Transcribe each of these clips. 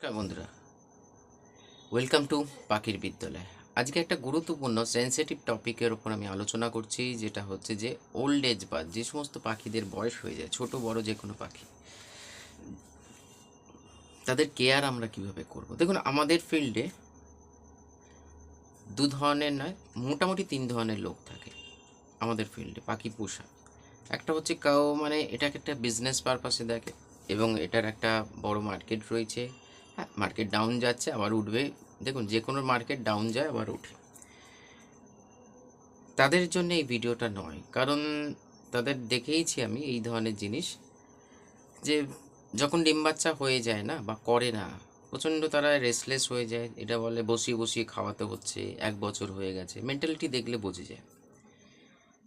নমস্কার বন্ধুরা। Welcome to পাখির বিদ্যালয়। আজকে একটা গুরুত্বপূর্ণ সেন্সিটিভ টপিকের ওপর আমি আলোচনা করছি, যেটা হচ্ছে যে ওল্ড এজ বা যে সমস্ত পাখিদের বয়স হয়ে যায়, ছোট, বড় যে কোনো পাখি। তাদের কেয়ার আমরা কীভাবে করব? দেখুন, আমাদের ফিল্ডে দু ধরনের নয়, মোটামুটি তিন ধরনের লোক থাকে আমাদের ফিল্ডে পাখি পোষা। একটা হচ্ছে কাউ মানে এটাকে একটা বিজনেস পারপাসে দেখে, এবং এটার একটা বড় মার্কেট রয়েছে। হ্যাঁ মার্কেট ডাউন যাচ্ছে, আবার উঠবে। দেখুন, যে কোনো মার্কেট ডাউন যায়, আবার ওঠে। তাদের জন্য এই ভিডিওটা নয়, কারণ তাদের দেখেইছি আমি এই ধরনের জিনিস, যে যখন ডিম বাচ্চা হয়ে যায় না বা করে না, প্রচণ্ড তারা রেসলেস হয়ে যায়। এটা বলে বসিয়ে বসিয়ে খাওয়াতে হচ্ছে, এক বছর হয়ে গেছে। মেন্টালিটি দেখলে বোঝে যায়।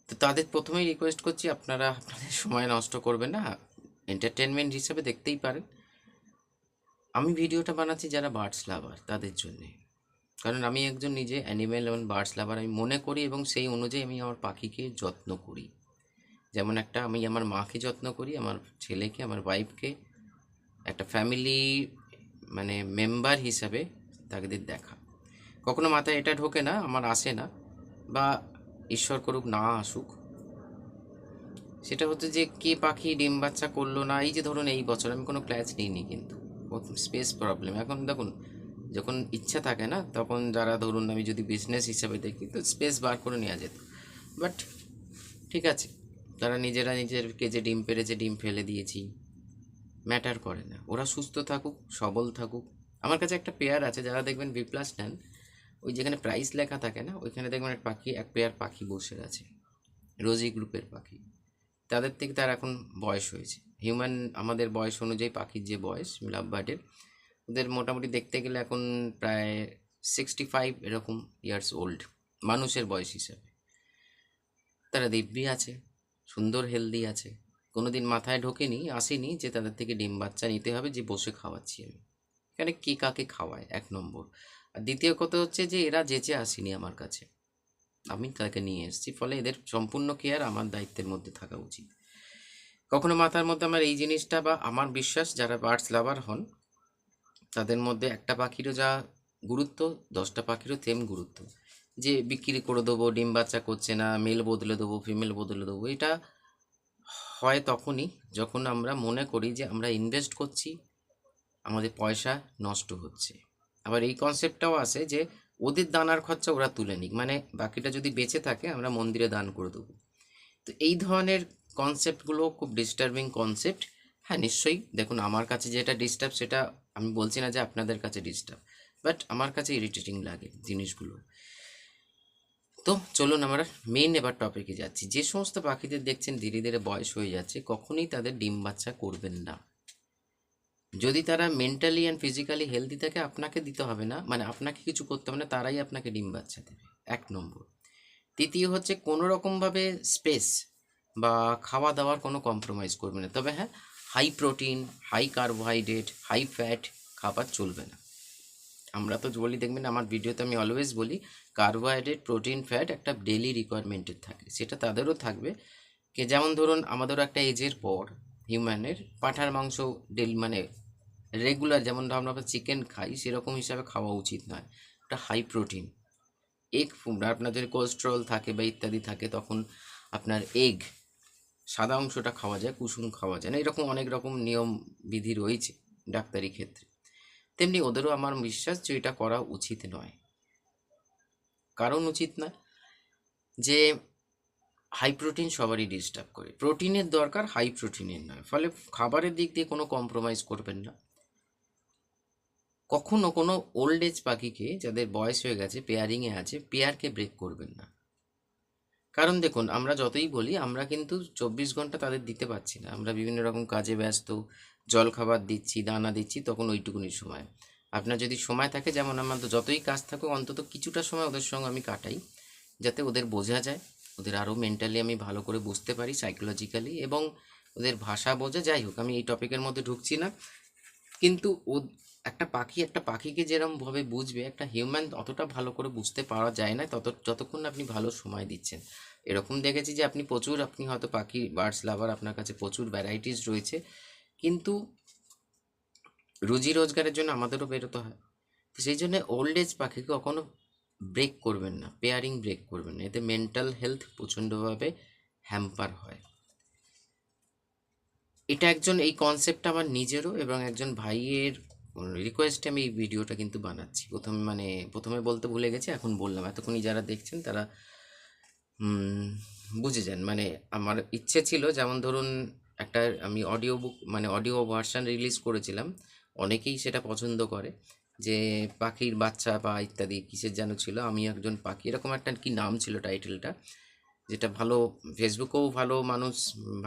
তো তাদের প্রথমেই রিকোয়েস্ট করছি, আপনারা আপনাদের সময় নষ্ট করবেন না। এন্টারটেনমেন্ট হিসেবে দেখতেই পারেন। আমি ভিডিওটা বানাচ্ছি যারা বার্ডস লাভার তাদের জন্যে। কারণ আমি একজন নিজে অ্যানিমেল এবং বার্ডস লাভার আমি মনে করি এবং সেই অনুযায়ী আমি আমার পাখিকে যত্ন করি। যেমন একটা আমি আমার মাকে যত্ন করি, আমার ছেলেকে, আমার ওয়াইফকে একটা ফ্যামিলি মানে মেম্বার হিসাবে তাদের দেখা। কখনো মাথায় এটা ঢোকে না, আমার আসে না, বা ঈশ্বর করুক না আসুক। সেটা হচ্ছে যে, কে পাখি ডিম বাচ্চা করল না, এই যে ধরুন এই বছর আমি কোনো ক্লাস নিইনি কিন্তু। স্পেস প্রবলেম এখন দেখুন, যখন ইচ্ছা থাকে না, তখন যারা ধরুন আমি যদি বিজনেস হিসাবে দেখি, তো স্পেস বার করে নেওয়া যেত। বাট ঠিক আছে, তারা নিজেরা নিজের যে ডিম পেরেছে, ডিম ফেলে দিয়েছি। ম্যাটার করে না। ওরা সুস্থ থাকুক, সবল থাকুক। আমার কাছে একটা পেয়ার আছে, যারা দেখবেন বি প্লাস নেন। ওই যেখানে প্রাইস লেখা থাকে না, ওইখানে দেখবেন এক পাখি, এক পেয়ার পাখি বসে আছে। রোজি গ্রুপের পাখি। তাদের থেকে তার এখন বয়স হয়েছে। হিউম্যান আমাদের বয়স অনুযায়ী পাখির যে বয়স, লাভ বার্ডের, ওদের মোটামুটি দেখতে গেলে এখন প্রায় সিক্সটি ফাইভ এরকম ইয়ার্স ওল্ড মানুষের বয়স হিসাবে। তারা দিব্যি আছে, সুন্দর হেলদি আছে। কোনো দিন মাথায় ঢোকেনি, আসেনি যে তাদের থেকে ডিম বাচ্চা নিতে হবে যে বসে খাওয়াচ্ছি আমি। এখানে কে কাকে খাওয়ায়, এক নম্বর। আর দ্বিতীয় কথা হচ্ছে যে এরা যেচে আসেনি আমার কাছে। আমি তাকে নিয়ে এসেছি, ফলে এদের সম্পূর্ণ কেয়ার আমার দায়িত্বের মধ্যে থাকা উচিত। কখনো মাথার মধ্যে আমার এই জিনিসটা বা আমার বিশ্বাস যারা বার্ডস লাভার হন, তাদের মধ্যে একটা পাখিরও যা গুরুত্ব, দশটা পাখিরও সেম গুরুত্ব। যে বিক্রি করে দেবো, ডিম বাচ্চা করছে না মেল বদলে দেবো ফিমেল বদলে দেবো, এটা হয় তখনই যখন আমরা মনে করি যে আমরা ইনভেস্ট করছি, আমাদের পয়সা নষ্ট হচ্ছে। আবার এই কনসেপ্টটাও আসে যে ওদের দানার খরচা ওরা তুলে নিক। মানে বাকিটা যদি বেঁচে থাকে, আমরা মন্দিরে দান করে দেবো। তো এই ধরনের কনসেপ্টগুলো খুব ডিস্টার্বিং কনসেপ্ট হ্যাঁ নিশ্চয়ই। দেখুন, আমার কাছে যেটা ডিস্টার্ব সেটা আমি বলছি না যে আপনাদের কাছে ডিস্টার্ব বাট আমার কাছে ইরিটেটিং লাগে জিনিসগুলো। তো চলুন আমরা মেইন এবার টপিকে যাচ্ছি। যে সমস্ত পাখিদের দেখছেন, ধীরে ধীরে বয়স হয়ে যাচ্ছে, কখনোই তাদের ডিম বাচ্চা করবেন না। যদি তারা মেন্টালি অ্যান্ড ফিজিক্যালি হেলদি থাকে, আপনাকে দিতে হবে না। মানে আপনাকে কিছু করতে হবে না, তারাই আপনাকে ডিম বাচ্চা দেবে। এক নম্বর। তৃতীয় হচ্ছে কোনো রকমভাবে স্পেস বা খাওয়া দাওয়ার কোনো কম্প্রোমাইজ করবে না। তবে হ্যাঁ high protein high carbohydrate high fat খাবার চলবে না। আমরা তো বলি, দেখবেন আমার ভিডিওতে আমি অলওয়েজ বলি কার্বোহাইড্রেট প্রোটিন ফ্যাট একটা ডেলি রিকোয়ারমেন্টের থাকে। সেটা তাদেরও থাকবে। কে যেমন ধরুন, আমাদেরও একটা এজের পর হিউম্যানের পাঁঠার মাংস ডেলি মানে রেগুলার যেমন ধরুন আমরা চিকেন খাই, সেরকম হিসাবে খাওয়া উচিত নয়। একটা হাই প্রোটিন এগ আপনার যদি কোলেস্ট্রল থাকে বা ইত্যাদি থাকে, তখন আপনার এগ সাদা অংশটা খাওয়া যায়, কুসুম খাওয়া যায় না। এরকম অনেক রকম নিয়ম, বিধি রয়েছে ডাক্তারি ক্ষেত্রে। তেমনি ওদেরও আমার বিশ্বাস যে এটা করা উচিত নয়। কারণ উচিত না? যে হাই প্রোটিন সবারই ডিস্টার্ব করে। প্রোটিনের দরকার হাই প্রোটিনের নয়। ফলে খাবারের দিক দিয়ে কোনো কম্প্রোমাইজ করবেন না। কখনো কোনো ওল্ড এজ পাখিকে, যাদের বয়স হয়ে গেছে পেয়ারিংয়ে আছে পেয়ারকে ব্রেক করবেন না। কারণ দেখুন, আমরা যতই বলি, আমরা কিন্তু চব্বিশ ঘণ্টা তাদের দিতে পারছি না। আমরা বিভিন্ন রকম কাজে ব্যস্ত, জল খাবার দিচ্ছি, দানা দিচ্ছি, তখন ওইটুকুনি সময়। আপনার যদি সময় থাকে, যেমন আমার যতই কাজ থাকুক, অন্তত কিছুটা সময় ওদের সঙ্গে আমি কাটাই, যাতে ওদের বোঝা যায়, ওদের আরও মেন্টালি আমি ভালো করে বুঝতে পারি সাইকোলজিক্যালি এবং ওদের ভাষা বোঝা, যাই হোক, আমি এই টপিকের মধ্যে ঢুকছি না। কিন্তু ও একটা পাখি, একটা পাখিকে যেরকমভাবে বুঝবে, একটা হিউম্যান অতটা ভালো করে বুঝতে পারা যায় না, তত, যতক্ষণ আপনি ভালো সময় দিচ্ছেন। এরকম দেখেছি যে আপনি প্রচুর, আপনি হয়তো পাখি বার্ডস লাভার আপনার কাছে প্রচুর ভ্যারাইটিস রয়েছে, কিন্তু রুজি রোজগারের জন্য আমাদেরও বেরোতে হয়। তো সেই জন্য ওল্ড এজ পাখিকে কখনো ব্রেক করবেন না পেয়ারিং ব্রেক করবেন না, এতে মেন্টাল হেলথ প্রচণ্ডভাবে হ্যাম্পার হয়। এটা একজন, এই কনসেপ্টটা আমার নিজেরও এবং একজন ভাইয়ের রিকোয়েস্টে আমি এই ভিডিওটা কিন্তু বানাচ্ছি। প্রথমে মানে প্রথমে বলতে ভুলে গেছি, এখন বললাম। এতক্ষণই যারা দেখছেন তারা বুঝে যান। মানে আমার ইচ্ছে ছিল, যেমন ধরুন একটা আমি অডিও বুক মানে অডিও ভার্সান রিলিজ করেছিলাম, অনেকেই সেটা পছন্দ করে, যে পাখির বাচ্চা বা ইত্যাদি কিসের যেন ছিল, আমি একজন পাখি। এরকম একটা কি নাম ছিল টাইটেলটা যেটা ভালো ফেসবুকেও ভালো মানুষ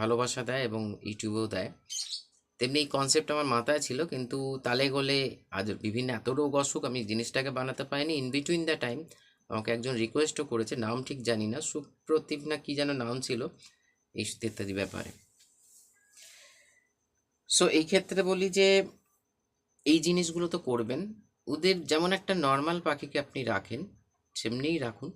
ভালোবাসা দেয় এবং ইউটিউবেও দেয়। তেমনি এই কনসেপ্ট আমার মাথায় ছিল, কিন্তু তালে গলে আজ বিভিন্ন এত রোগ অসুখ আমি জিনিসটাকে বানাতে পারিনি। ইন বিটুইন দ্য টাইম আমাকে একজন রিকোয়েস্টও করেছে, নাম ঠিক জানি না, সুপ্রতীপ না কী যেন নাম ছিল, এই ইত্যাদি ব্যাপারে। সো এই ক্ষেত্রে বলি যে, এই জিনিসগুলো তো করবেন, ওদের যেমন একটা নর্মাল পাখিকে আপনি রাখেন সেমনিই রাখুন।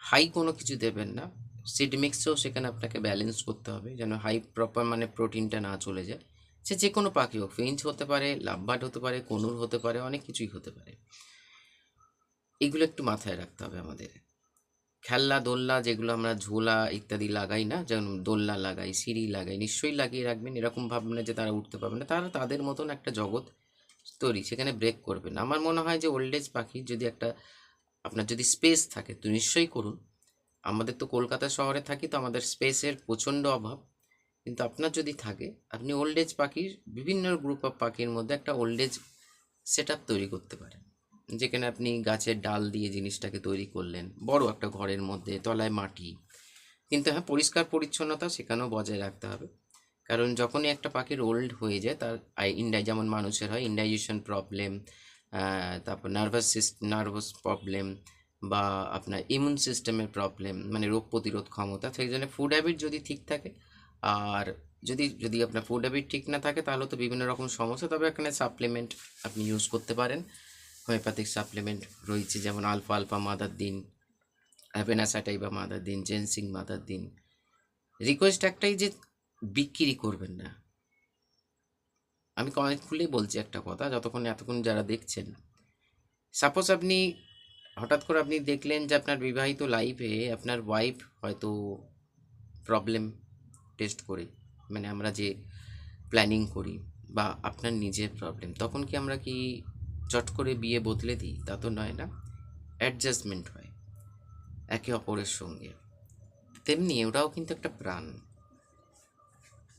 হাই কোনো কিছু দেবেন না। সিড মিক্সেও সেখানে আপনাকে ব্যালেন্স করতে হবে, যেন হাই প্রপার মানে প্রোটিনটা না চলে যায়। সে যে কোনো পাখি হোক ফিঞ্চ হতে পারে লাভবার্ড হতে পারে, কনুর হতে পারে, অনেক কিছুই হতে পারে। এগুলো একটু মাথায় রাখতে হবে আমাদের। খেলনা, দোলনা যেগুলো আমরা ঝোলা ইত্যাদি লাগাই না, যেমন দোলনা লাগাই, সিঁড়ি লাগাই, নিশ্চয়ই লাগিয়ে রাখবেন। এরকম ভাববেন না যে তারা উঠতে পারবে না, তারা তাদের মতন একটা জগৎ তৈরি, সেখানে ব্রেক করবেন আমার মনে হয় যে ওল্ড এজ পাখি যদি একটা, আপনার যদি স্পেস থাকে, তো নিশ্চয়ই করুন। আমাদের তো কলকাতা শহরে থাকি, তো আমাদের স্পেসের প্রচণ্ড অভাব। কিন্তু আপনার যদি থাকে, আপনি ওল্ড এজ পাখির বিভিন্ন গ্রুপ অফ পাখির মধ্যে একটা ওল্ড এজ সেট তৈরি করতে পারেন। যেখানে আপনি গাছের ডাল দিয়ে জিনিসটাকে তৈরি করলেন, বড় একটা ঘরের মধ্যে, তলায় মাটি। কিন্তু হ্যাঁ পরিষ্কার পরিচ্ছন্নতা সেখানেও বজায় রাখতে হবে। কারণ যখনই একটা পাখির ওল্ড হয়ে যায়, তার ইন্ডাই যেমন মানুষের হয় ইন্ডাইজেশন প্রবলেম তারপর নার্ভাস সিস্ট নার্ভাস প্রবলেম বা আপনার ইমিউন সিস্টেমের প্রবলেম মানে রোগ প্রতিরোধ ক্ষমতা সেই জন্য ফুড হ্যাবিট যদি ঠিক থাকে, আর যদি যদি আপনার ফুড হ্যাবিট ঠিক না থাকে, তাহলে তো বিভিন্ন রকম সমস্যা, তবে এখানে সাপ্লিমেন্ট আপনি ইউজ করতে পারেন। হোমিওপ্যাথিক সাপ্লিমেন্ট রয়েছে, যেমন আলফা আলফা মাদার দিন অ্যাভেনাসাটাই বা মাদার দিন জেনসিং মাদার দিন। রিকোয়েস্ট একটাই যে বিক্রি করবেন না। আমি কমেন্ট খুলেই বলছি একটা কথা, যতক্ষণ, এতক্ষণ যারা দেখছেন। সাপোজ আপনি হঠাৎ করে আপনি দেখলেন যে আপনার বিবাহিত লাইফে আপনার ওয়াইফ হয়তো প্রবলেম টেস্ট করে মানে আমরা যে প্ল্যানিং করি বা আপনার নিজের প্রবলেম তখন কি আমরা কি চট করে বিয়ে বদলে দিই? তা তো নয় না অ্যাডজাস্টমেন্ট হয়, একে অপরের সঙ্গে। তেমনি ওরাও কিন্তু একটা প্রাণ।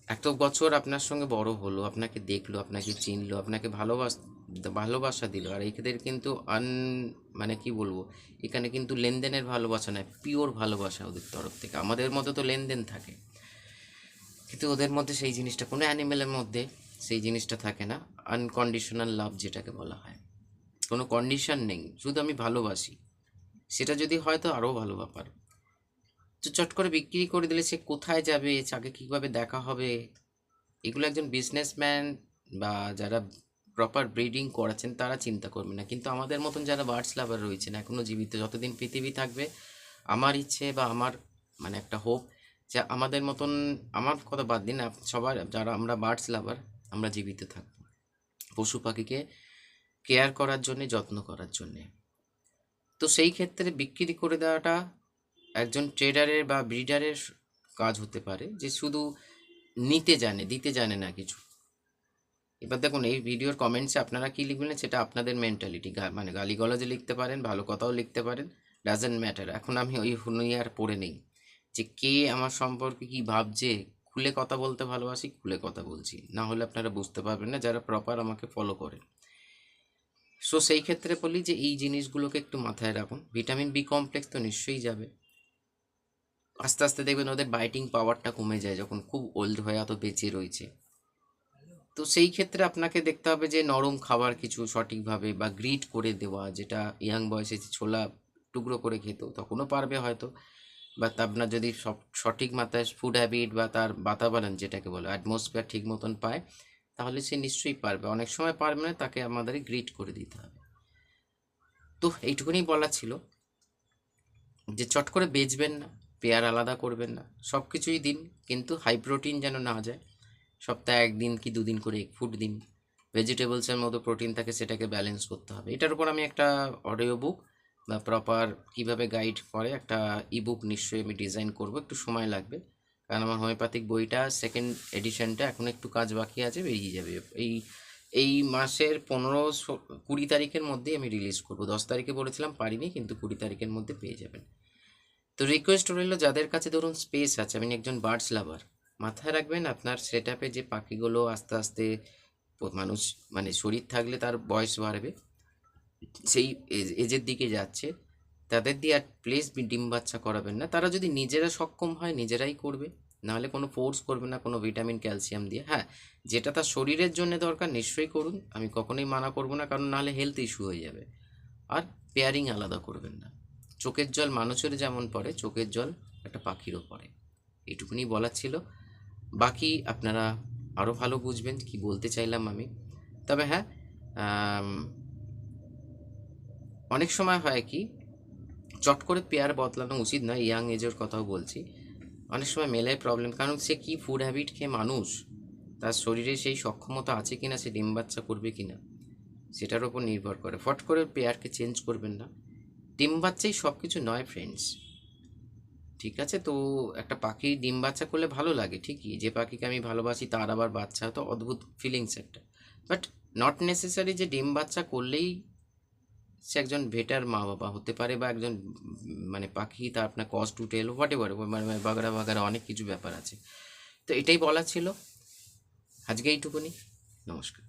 এত বছর আপনার সঙ্গে বড় হলো, আপনাকে দেখল, আপনাকে চিনলো, আপনাকে ভালোবাস, ভালোবাসা দিল, আর এদের কিন্তু আন মানে কি বলব, এখানে কিন্তু লেনদেনের ভালোবাসা নয় পিওর ভালোবাসা ওদের তরফ থেকে। আমাদের মধ্যে তো লেনদেন থাকে। কিন্তু ওদের মধ্যে সেই জিনিসটা, কোনো অ্যানিমেলের মধ্যে সেই জিনিসটা থাকে না আনকন্ডিশনাল লাভ যেটাকে বলা হয়। কোনো কন্ডিশন নেই, শুধু আমি ভালোবাসি। সেটা যদি হয় তো আরও ভালো ব্যাপার। তো চট করে বিক্রি করে দিলে সে কোথায় যাবে তাকে কীভাবে দেখা হবে? এগুলো একজন বিজনেসম্যান বা যারা প্রপার ব্রিডিং করাচ্ছেন, তারা চিন্তা করবে না। কিন্তু আমাদের মতন যারা বার্ডস লাভার রয়েছেন এখনও জীবিত, যতদিন পৃথিবী থাকবে, আমার ইচ্ছে বা আমার মানে একটা হোপ যে আমাদের মতন, আমার কথা বাদ দিন সবার যারা আমরা বার্ডস লাভার আমরা জীবিত থাকব। পশু পাখিকে কেয়ার করার জন্যে, যত্ন করার জন্যে। তো সেই ক্ষেত্রে বিক্রি করে দেওয়াটা একজন ট্রেডারের বা ব্রিডারের কাজ হতে পারে যে শুধু নিতে জানে, দিতে জানে না কিছু। এবার দেখুন, এই ভিডিওর কমেন্টসে আপনারা কী লিখবেন? সেটা আপনাদের মেন্টালিটি মানে গালিগলাজে লিখতে পারেন, ভালো কথাও লিখতে পারেন ডাজেন্ট ম্যাটার এখন আমি ওই হুনুই আর পড়ে নেই যে কে আমার সম্পর্কে কি ভাবছে। খুলে কথা বলতে ভালোবাসি, খুলে কথা বলছি। না হলে আপনারা বুঝতে পারবেন না, যারা প্রপার আমাকে ফলো করেন। সো সেই ক্ষেত্রে বলি যে এই জিনিসগুলোকে একটু মাথায় রাখুন। ভিটামিন বি কমপ্লেক্স তো নিশ্চয়ই যাবে। আস্তে আস্তে দেখবেন ওদের বাইটিং পাওয়ারটা কমে যায় যখন খুব ওল্ড হয়ে অত বেঁচে রয়েছে। তো সেই ক্ষেত্রে আপনাকে দেখতে হবে যে নরম খাবার কিছু সঠিকভাবে বা গ্রিট করে দেওয়া, যেটা ইয়াং বয়সে ছোলা টুকরো করে খেত, তখনও পারবে হয়তো। বা আপনার যদি সব, সঠিক মাত্রায় ফুড হ্যাবিট বা তার বাতাবরণ যেটাকে বলে অ্যাটমসফিয়ার ঠিক মতন পায়, তাহলে সে নিশ্চয়ই পারবে। অনেক সময় পারবে না, তাকে আমাদের গ্রিট করে দিতে হবে। তো এইটুকুনি বলা ছিল। যে চট করে বেচবেন না। পেয়ার আলাদা করবেন না। সব কিছুই দিন, কিন্তু হাই প্রোটিন যেন না যায়। সপ্তাহে একদিন কি দুদিন করে এক ফুট দিন। ভেজিটেবলসের মতো প্রোটিন থাকে, সেটাকে ব্যালেন্স করতে হবে। এটার উপর আমি একটা অডিও বুক বা প্রপার কীভাবে গাইড করে একটা ই বুক নিশ্চয়ই আমি ডিজাইন করব। একটু সময় লাগবে। কারণ আমার হোমিওপ্যাথিক বইটা সেকেন্ড এডিশনটা এখন একটু কাজ বাকি আছে, বেরিয়ে যাবে। এই এই মাসের পনেরো কুড়ি তারিখের মধ্যেই আমি রিলিজ করব। দশ তারিখে বলেছিলাম পারিনি, কিন্তু কুড়ি তারিখের মধ্যে পেয়ে যাবেন। তো রিকোয়েস্ট রইল যাদের কাছে ধরুন স্পেস আছে, আমি একজন বার্ডস লাভার মাথায় রাখবেন আপনার সেট যে পাখিগুলো আস্তে আস্তে মানুষ মানে শরীর থাকলে তার বয়স বাড়বে, সেই এজ- এজের দিকে যাচ্ছে, তাদের দিয়ে আর প্লেস ডিম বাচ্চা করাবেন না। তারা যদি নিজেরা সক্ষম হয়, নিজেরাই করবে, নাহলে কোনো ফোর্স করবে না, কোনো ভিটামিন ক্যালসিয়াম দিয়ে। হ্যাঁ যেটা তার শরীরের জন্য দরকার, নিশ্চয়ই করুন। আমি কখনোই মানা করব না, কারণ নাহলে হেলথ ইস্যু হয়ে যাবে। আর পেয়ারিং আলাদা করবেন না। চোখের জল মানুষের যেমন পড়ে, চোখের জল একটা পাখিরও পড়ে। এইটুকুনি বলার ছিল। বাকি আপনারা আরও ভালো বুঝবেন কি বলতে চাইলাম আমি। তবে হ্যাঁ অনেক সময় হয় কি, চট করে পেয়ার বদলানো উচিত নয়, ইয়াং এজের কথাও বলছি। অনেক সময় মেলের প্রবলেম কারণ সে কি ফুড হ্যাবিট খেয়ে মানুষ? তার শরীরে সেই সক্ষমতা আছে কিনা, সে ডিম বাচ্চা করবে কিনা, সেটার ওপর নির্ভর করে। ফট করে পেয়ারকে চেঞ্জ করবেন না। ডিম বাচ্চাই সব কিছু নয় ফ্রেন্ডস ঠিক আছে? তো একটা পাখি ডিম বাচ্চা করলে ভালো লাগে, ঠিকই। যে পাখিকে আমি ভালোবাসি, তার আবার বাচ্চা, তো অদ্ভুত ফিলিংস একটা। বাট নট নেসেসারি যে ডিম বাচ্চা করলেই সে একজন বেটার মা বাবা হতে পারে বা একজন মানে পাখি তার আপনার cost to tell whatever মানে বাগারা বাগারা অনেক কিছু ব্যাপার আছে। তো এটাই বলা ছিল। আজকে এইটুকুনি। নমস্কার।